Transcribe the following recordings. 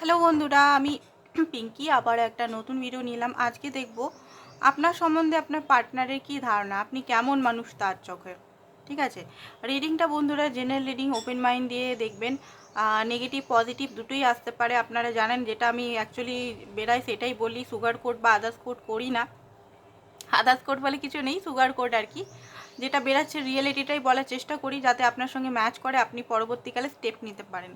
Hello বন্ধুরা, আমি পিঙ্কি আবার একটা নতুন ভিডিও নিলাম। আজকে দেখব আপনার সম্বন্ধে আপনার পার্টনারের কি ধারণা? আপনি কেমন মানুষ তার চোখে? ঠিক আছে? রিডিংটা বন্ধুরা জেনারেল রিডিং ওপেন মাইন্ড দিয়ে দেখবেন। নেগেটিভ পজিটিভ দুটোই আসতে পারে। আপনারা জানেন যেটা আমি অ্যাকচুয়ালি বেরাই সেটাই বলি সুগার কোড বা আদার্স কোড করি না। আদার্স কোড বলে কিছু নেই সুগার কোড আর কি। যেটা বেরাচ্ছে রিয়েলিটিটাই বলার চেষ্টা করি, যাতে আপনার সঙ্গে ম্যাচ করে, আপনি পরবর্তীকালে স্টেপ নিতে পারেন।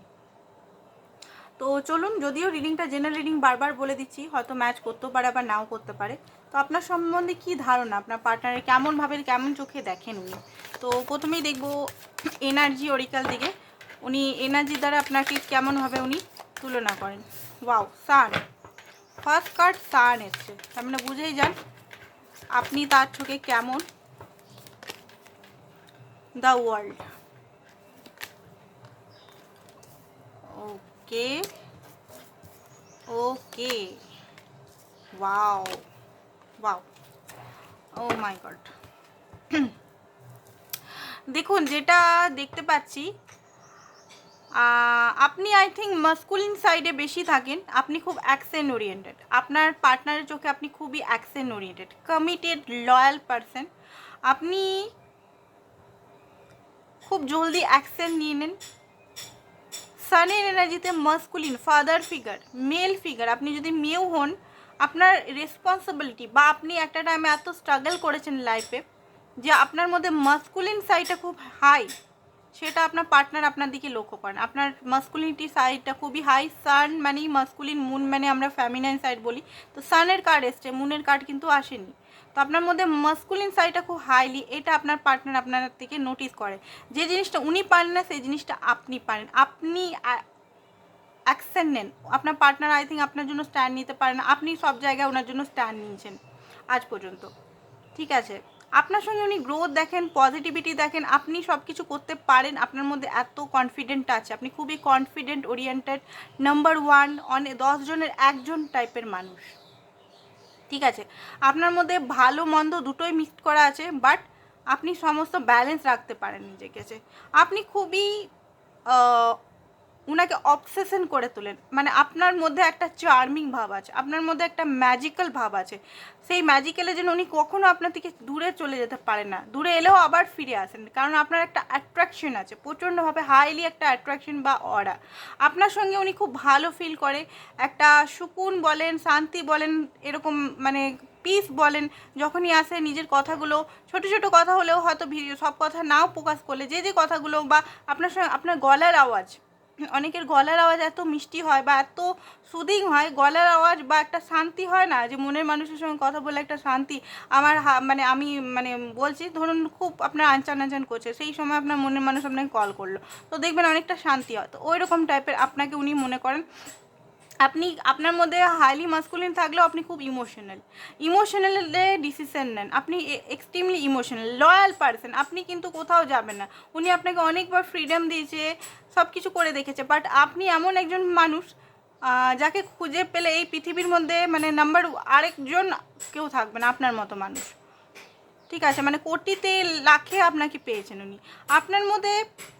তো চলুন, যদিও রিডিংটা জেনারেল রিডিং বারবার বলে দিচ্ছি, হয়তো ম্যাচ করতেও পারে আবার নাও করতে পারে। তো আপনার সম্বন্ধে কি ধারণা? আপনার পার্টনারের কেমনভাবে কেমন চোখে দেখেন উনি? তো প্রথমেই দেখব এনার্জি অরিকাল দিকে। উনি এনার্জি দ্বারা আপনাকে কেমনভাবে উনি তুলনা করেন। Wow sun first card sun এসছে। তার মানে বুঝেই যান, আপনি তার চোখে কেমন? The world okay. Okay. Wow. Wow. Oh my god দেখুন, যেটা দেখতে পাচ্ছি আপনি আই থিঙ্ক মাস্কুলিন সাইডে বেশি থাকেন। আপনি খুব অ্যাকশন ওরিয়েন্টেড আপনার পার্টনারের চোখে আপনি খুবই action oriented committed loyal person আপনি খুব জলদি অ্যাকশন নিয়ে নেন। সানের এনার্জিতে masculine father figure male figure আপনি যদি মেয়েও হন, আপনার রেসপন্সিবিলিটি বা আপনি একটা টাইমে এত স্ট্রাগল করেছেন লাইফে যে আপনার মধ্যে মাস্কুলিন সাইডটা খুব হাই সেটা আপনার পার্টনার আপনার দিকে লক্ষ্য করেন। আপনার মাস্কুলিনিটি সাইডটা খুবই হাই সান মানেই মাস্কুলিন মুন মানে আমরা ফ্যামিনাইন সাইড বলি। তো সানের কার্ড এসছে মুনের কার্ড কিন্তু আসেনি। তো আপনার মধ্যে মাস্কুলিন সাইডটা খুব হাইলি এটা আপনার পার্টনার আপনার থেকে নোটিস করে। যে জিনিসটা উনি পারেন না, সেই জিনিসটা আপনি পারেন। আপনি অ্যাকশন নেন। আপনার পার্টনার আই থিঙ্ক আপনার জন্য স্ট্যান্ড নিতে পারেন। আপনি সব জায়গায় ওনার জন্য স্ট্যান্ড নিয়েছেন আজ পর্যন্ত। ঠিক আছে? আপনার সঙ্গে উনি গ্রোথ দেখেন পজিটিভিটি দেখেন, আপনি সব কিছু করতে পারেন। আপনার মধ্যে এত কনফিডেন্ট আছে। আপনি খুবই কনফিডেন্ট ওরিয়েন্টেড নাম্বার ওয়ান অনেক দশ জনের একজন টাইপের মানুষ। ঠিক আছে। আপনার মধ্যে ভালো মন্দ দুটোই মিক্সড করা আছে বাট আপনি সমস্ত ব্যালেন্স রাখতে পারেন নিজেকে আপনি খুবই উনাকে অবসেশন করে তোলেন। মানে আপনার মধ্যে একটা চার্মিং ভাব আছে, আপনার মধ্যে একটা ম্যাজিক্যাল ভাব আছে। সেই ম্যাজিক্যালের জন্য উনি কখনো আপনার থেকে দূরে চলে যেতে পারে না। দূরে এলেও আবার ফিরে আসেন। কারণ আপনার একটা অ্যাট্রাকশন আছে, প্রচণ্ডভাবে হাইলি একটা অ্যাট্রাকশন বা অরা আপনার সঙ্গে উনি খুব ভালো ফিল করে, একটা সুকুন বলেন, শান্তি বলেন, এরকম মানে পিস বলেন। যখনই আসে নিজের কথাগুলো, ছোট ছোট কথা হলেও হয়তো ভিডিও, সব কথা নাও প্রকাশ করলে, যে যে কথাগুলো বা আপনার সঙ্গে, আপনার গলার আওয়াজ অনেকের গলার আওয়াজ এত মিষ্টি হয় বা এত সুদিং হয়, গলার আওয়াজ বা একটা শান্তি হয় না? যে মনের মানুষের সঙ্গে কথা বলে একটা শান্তি আমার মানে আমি মানে বলছি, ধরুন খুব আপনার আঞ্চান আনচান করছে, সেই সময় আপনার মনের মানুষ আপনাকে কল করল। তো দেখবেন অনেকটা শান্তি হয়। তো ওই রকম টাইপের আপনাকে উনি মনে করেন আপনি, আপনার মধ্যে হাইলি মাস্কুলিন থাকলেও আপনি খুব ইমোশনাল ইমোশনাল ডিসিশন নেন। আপনি এক্সট্রিমলি ইমোশনাল লয়াল পারসন আপনি কিন্তু কোথাও যাবেন না। উনি আপনাকে অনেকবার ফ্রিডম দিয়েছে সব কিছু করে দেখেছে। বাট আপনি এমন একজন মানুষ যাকে খুঁজে পেলে এই পৃথিবীর মধ্যে মানে নাম্বার আরেকজন কেউ থাকবে না, আপনার মতো মানুষ। ঠিক আছে মানে কোটিতে লাখে আপনাকে পেয়েছেন উনি। আপনার মধ্যে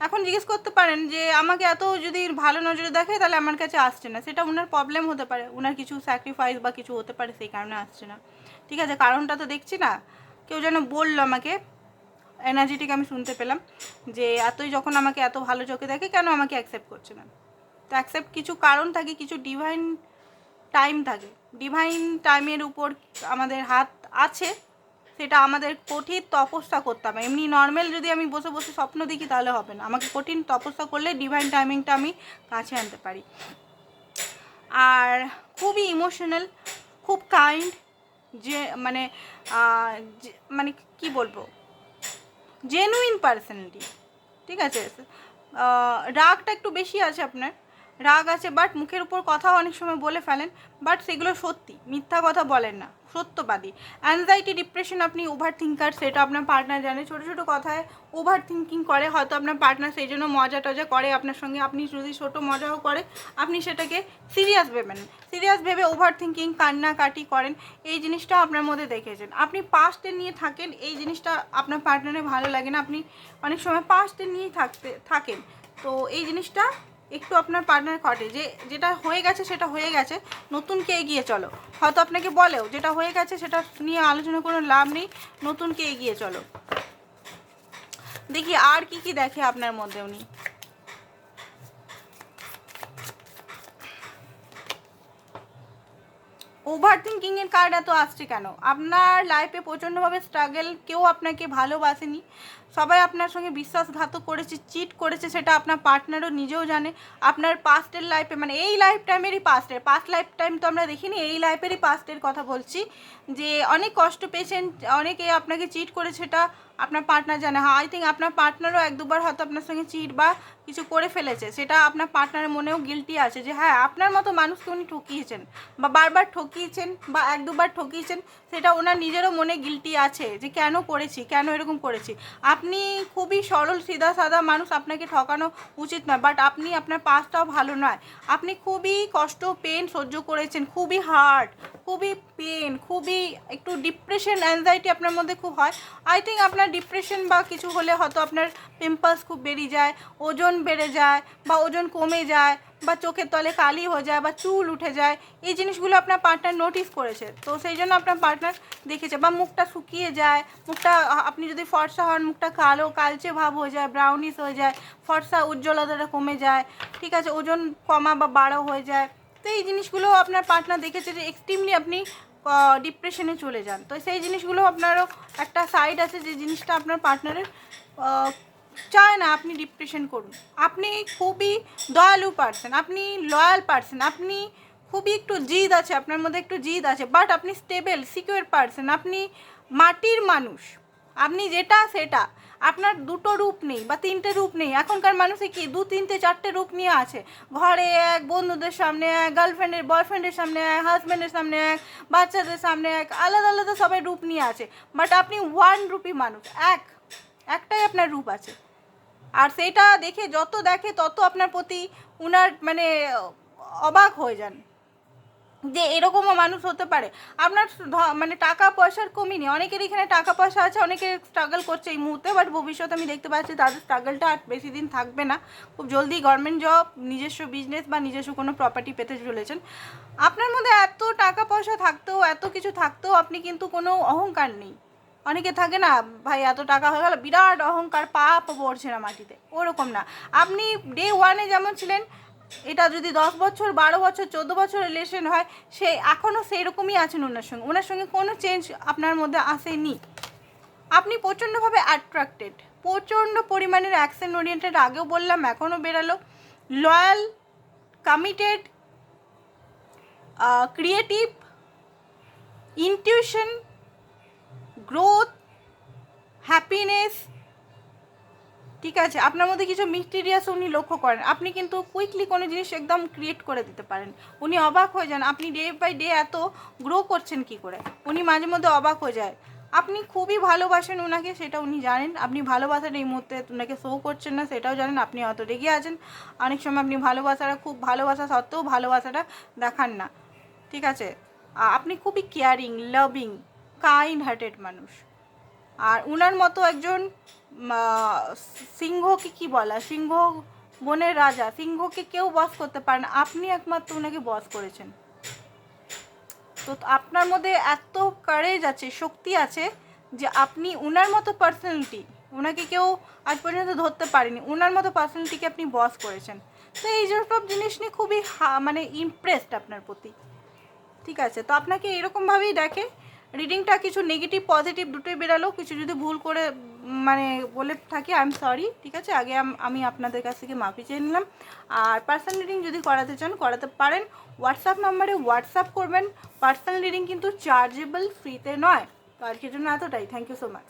এখন জিজ্ঞেস করতে পারেন যে, আমাকে এত যদি ভালো নজরে দেখে, তাহলে আমার কাছে আসছে না। সেটা ওনার প্রবলেম হতে পারে। ওনার কিছু স্যাক্রিফাইস বা কিছু হতে পারে, সেই কারণে আসছে না। ঠিক আছে, কারণটা তো দেখছি না। কেউ যেন বলল আমাকে এনার্জিটিক আমি শুনতে পেলাম, যে এতই যখন আমাকে এত ভালো চোখে দেখে, কেন আমাকে অ্যাকসেপ্ট করছে না? তো অ্যাকসেপ্ট কিছু কারণ থাকে, কিছু ডিভাইন টাইম থাকে। ডিভাইন টাইমের উপর আমাদের হাত আছে সেটা আমাদের কঠিন তপস্যা করতে হবে। এমনি নর্মাল যদি আমি বসে বসে স্বপ্ন দেখি তাহলে হবে না। আমাকে কঠিন তপস্যা করলে ডিভাইন টাইমিংটা আমি কাছে আনতে পারি। আর খুবই ইমোশনাল খুব কাইন্ড যে মানে মানে কি বলব? জেনুইন পার্সোনালিটি ঠিক আছে? রাগটা একটু বেশি আছে আপনার। রাগ আছে বাট মুখের উপর কথাও অনেক সময় বলে ফেলেন বাট সেগুলো সত্যি, মিথ্যা কথা বলেন না। সত্যবাদী। অ্যাংজাইটি ডিপ্রেশন আপনি ওভার থিঙ্কার সেটা আপনার পার্টনার জানে। ছোটো ছোটো কথায় ওভার থিঙ্কিং করে, হয়তো আপনার পার্টনার সেই জন্য মজা টজা করে, আপনার সঙ্গে আপনি যদি ছোটো মজাও করে, আপনি সেটাকে সিরিয়াস ভেবেন। সিরিয়াস ভেবে ওভার থিঙ্কিং কান্নাকাটি করেন, এই জিনিসটা আপনার মধ্যে দেখেছেন। আপনি পাস্টে নিয়ে থাকেন, এই জিনিসটা আপনার পার্টনারে ভালো লাগে না। আপনি অনেক সময় পাস্টে নিয়েই থাকতে, থাকেন। তো এই জিনিসটা একটু আপনার পার্টনার ঘটে যে, যেটা হয়ে গেছে সেটা হয়ে গেছে নতুনকে এগিয়ে চলো। হয়তো আপনাকে বলেও, যেটা হয়ে গেছে সেটা নিয়ে আলোচনা কোনো লাভ নেই নতুনকে এগিয়ে চলো। দেখি আর কি কি দেখে আপনার মধ্যে উনি। ওভার থিঙ্কিং এর কার্ড এত আসছে কেন? আপনার লাইফে প্রচণ্ডভাবে স্ট্রাগল কেউ আপনাকে ভালোবাসেনি। সবাই আপনার সঙ্গে বিশ্বাসঘাতক করেছে চিট করেছে, সেটা আপনার পার্টনারও নিজেও জানে। আপনার পাস্টের লাইফে মানে এই লাইফ টাইমেরই পাস্টের পাস্ট লাইফ টাইম তো আমরা দেখিনি, এই লাইফেরই পাস্টের কথা বলছি। যে অনেক কষ্ট পেয়েছেন অনেকে আপনাকে চিট করেছে, সেটা আপনার পার্টনার জানে। হ্যাঁ আই থিঙ্ক আপনার পার্টনারও এক দুবার হয়তো আপনার সঙ্গে চিট বা কিছু করে ফেলেছে। সেটা আপনার পার্টনারের মনেও গিলটি আছে যে হ্যাঁ আপনার মতো মানুষকে উনি ঠকিয়েছেন বা বারবার ঠকিয়েছেন বা এক দুবার ঠকিয়েছেন, সেটা ওনার নিজেরও মনে গিলটি আছে যে কেন করেছি, কেন এরকম করেছি। আপনি খুবই সরল, সিধা সাদা মানুষ, আপনাকে ঠকানো উচিত নয় বাট আপনি আপনার পাসটাও ভালো নয়। আপনি খুবই কষ্ট পেন সহ্য করেছেন, খুবই হার্ড খুবই পেন খুবই একটু ডিপ্রেশন অ্যাংজাইটি আপনার মধ্যে খুব হয়। আই থিঙ্ক আপনার ডিপ্রেশন বা কিছু হলে হয়তো আপনার পিম্পলস খুব বেরিয়ে যায়, ওজন বেড়ে যায় বা ওজন কমে যায় বা চোখের তলে কালি হয়ে যায় বা চুল উঠে যায়, এই জিনিসগুলো আপনার পার্টনার নোটিস করেছে। তো সেই জন্য আপনার পার্টনার দেখেছে বা মুখটা শুকিয়ে যায়, মুখটা, আপনি যদি ফর্সা হন, মুখটা কালো কালচে ভাব হয়ে যায় ব্রাউনিশ হয়ে যায়, ফর্সা উজ্জ্বলতাটা কমে যায়, ঠিক আছে, ওজন কমা বা বাড়াও হয়ে যায়। তো এই জিনিসগুলো আপনার পার্টনার দেখেছে যে এক্সট্রিমলি আপনি ডিপ্রেশনে চলে যান। তো সেই জিনিসগুলো আপনারও একটা সাইড আছে যে জিনিসটা আপনার পার্টনারের চায় না আপনি ডিপ্রেশন করুন। আপনি খুবই দয়ালু পারসন আপনি লয়াল পারসন আপনি খুবই একটু জিদ আছে, আপনার মধ্যে একটু জিদ আছে বাট আপনি স্টেবল সিকিউর পারসন আপনি মাটির মানুষ। আপনি যেটা, সেটা। আপনার দুটো রূপ নেই বা তিনটে রূপ নেই। এখনকার মানুষে কি দু, তিনটে, চারটে রূপ নিয়ে আছে? ঘরে এক, বন্ধুদের সামনে এক গার্লফ্রেন্ডের বয়ফ্রেন্ডের সামনে এক হাজব্যান্ডের সামনে এক, বাচ্চাদের সামনে এক, আলাদা আলাদা সবাই রূপ নিয়ে আছে। বাট আপনি ওয়ান রূপী মানুষ, এক। একটাই আপনার রূপ আছে। আর সেটা দেখে যত দেখে তত আপনার প্রতি উনার মানে অবাক হয়ে যান যে এরকমও মানুষ হতে পারে। আপনার মানে টাকা পয়সার কমই নেই। অনেকের এখানে টাকা পয়সা আছে, অনেকে স্ট্রাগল করছে এই মুহূর্তে বাট ভবিষ্যতে আমি দেখতে পাচ্ছি তাদের স্ট্রাগলটা আর বেশি দিন থাকবে না। খুব জলদি গভর্নমেন্ট জব নিজস্ব বিজনেস বা নিজস্ব কোনো প্রপার্টি পেতে চলেছেন। আপনার মধ্যে এত টাকা পয়সা থাকতেও, এত কিছু থাকতেও আপনি কিন্তু কোনো অহংকার নেই। অনেকে থাকে না, ভাই, এত টাকা হয়ে গেল, বিরাট অহংকার, পাপ পড়ছে না মাটিতে। ওরকম না। আপনি ডে ওয়ানে যেমন ছিলেন, এটা যদি দশ বছর, বারো বছর, চোদ্দ বছর রিলেশন হয়, সে এখনও সেই রকমই আছেন ওনার সঙ্গে। ওনার সঙ্গে কোনো চেঞ্জ আপনার মধ্যে আসেনি। আপনি প্রচণ্ডভাবে অ্যাট্রাক্টেড প্রচণ্ড পরিমাণের অ্যাকশন ওরিয়েন্টেড আগেও বললাম, এখনও বেরালো। Loyal committed creative intuition growth happiness ঠিক আছে? আপনার মধ্যে কিছু মিস্টিরিয়াস উনি লক্ষ্য করেন। আপনি কিন্তু কুইকলি কোনো জিনিস একদম ক্রিয়েট করে দিতে পারেন। উনি অবাক হয়ে যান, আপনি ডে বাই ডে এত গ্রো করছেন কি করে? উনি মাঝে মধ্যে অবাক হয়ে যায়। আপনি খুবই ভালোবাসেন ওনাকে সেটা উনি জানেন। আপনি ভালোবাসার এই মুহূর্তে ওনাকে শো করছেন না, সেটাও জানেন। আপনি অত রেগে আছেন। অনেক সময় আপনি ভালোবাসাটা, খুব ভালোবাসা সত্ত্বেও ভালোবাসাটা দেখান না। ঠিক আছে? আপনি খুবই কেয়ারিং লাভিং কাইন্ড হার্টেড মানুষ। আর উনার মতো একজন সিংহকে কি বলা? সিংহ বনের রাজা, সিংহকে কেউ বস করতে পারে না। আপনি একমাত্র ওনাকে বস করেছেন। তো আপনার মধ্যে এত কারেজ আছে, শক্তি আছে যে আপনি উনার মতো পার্সোনালিটি ওনাকে কেউ আজ পর্যন্ত ধরতে পারেনি ওনার মতো পার্সোনালিটিকে আপনি বস করেছেন। তো এই সব জিনিস নিয়ে খুবই মানে ইমপ্রেসড আপনার প্রতি। ঠিক আছে? তো আপনাকে এরকমভাবেই দেখে রিডিংটা কিছু নেগেটিভ পজিটিভ দুটোই বেরালো। কিছু যদি ভুল করে মানে বলে থাকি আই এম সরি ঠিক আছে? আগে আমি আপনাদের কাছ থেকে মাফি চেয়ে নিলাম। আর পার্সোনাল রিডিং যদি করাতে চান, করাতে পারেন। হোয়াটসঅ্যাপ নাম্বারে হোয়াটসঅ্যাপ করবেন। পার্সোনাল রিডিং কিন্তু চার্জেবল ফ্রিতে নয়। তো আজকের জন্য এতটাই। Thank you so much